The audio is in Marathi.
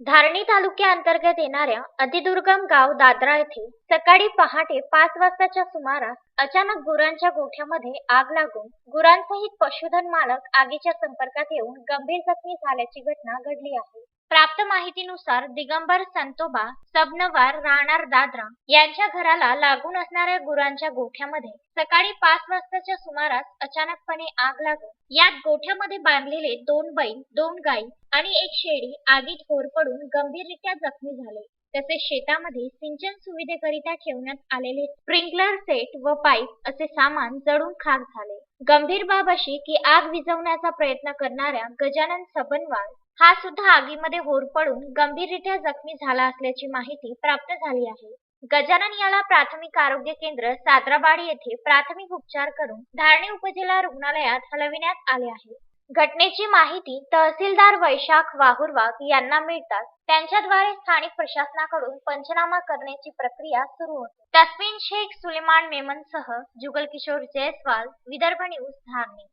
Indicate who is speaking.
Speaker 1: धारणी तालुक्याअंतर्गत येणाऱ्या अतिदुर्गम गाव दादरा येथे सकाळी पहाटे पाच वाजताच्या सुमारास अचानक गुरांच्या गोठ्यामध्ये आग लागून गुरांसहित पशुधन मालक आगीच्या संपर्कात येऊन गंभीर जखमी झाल्याची घटना घडली आहे. प्राप्त माहितीनुसार दिगंबर संतोबा सबनवार राहणार दादरा यांच्या घराला लागून असणाऱ्या गुरांच्या गोठ्यामध्ये सकाळी पाच वाजताच्या सुमारास अचानकपणे आग लागून यात गोठ्यामध्ये बांधलेले दोन बैल दोन गायी आणि एक शेळी आगीत होर पडून गंभीररित्या जखमी झाले. तसेच शेतामध्ये सिंचन सुविधेकरिता ठेवण्यात आलेले स्प्रिंकलर सेट व पाईप असे सामान जळून खाक झाले. गंभीर बाब अशी की आग विझवण्याचा प्रयत्न करणाऱ्या गजानन सबनवाल हा सुद्धा आगीमध्ये होर पडून गंभीररित्या जखमी झाला असल्याची माहिती प्राप्त झाली आहे. गजानन याला प्राथमिक आरोग्य केंद्र साद्राबाडी येथे प्राथमिक उपचार करून धारणी उपजिल्हा रुग्णालयात हलविण्यात आले आहे. घटनेची माहिती तहसीलदार वैशाख वाहुरवाग यांना मिळताच त्यांच्याद्वारे स्थानिक प्रशासनाकडून पंचनामा करण्याची प्रक्रिया सुरू होती. तस्मिन शेख सुलेमान मेमनसह जुगल किशोर जयस्वाल विदर्भ न्यूज धारणी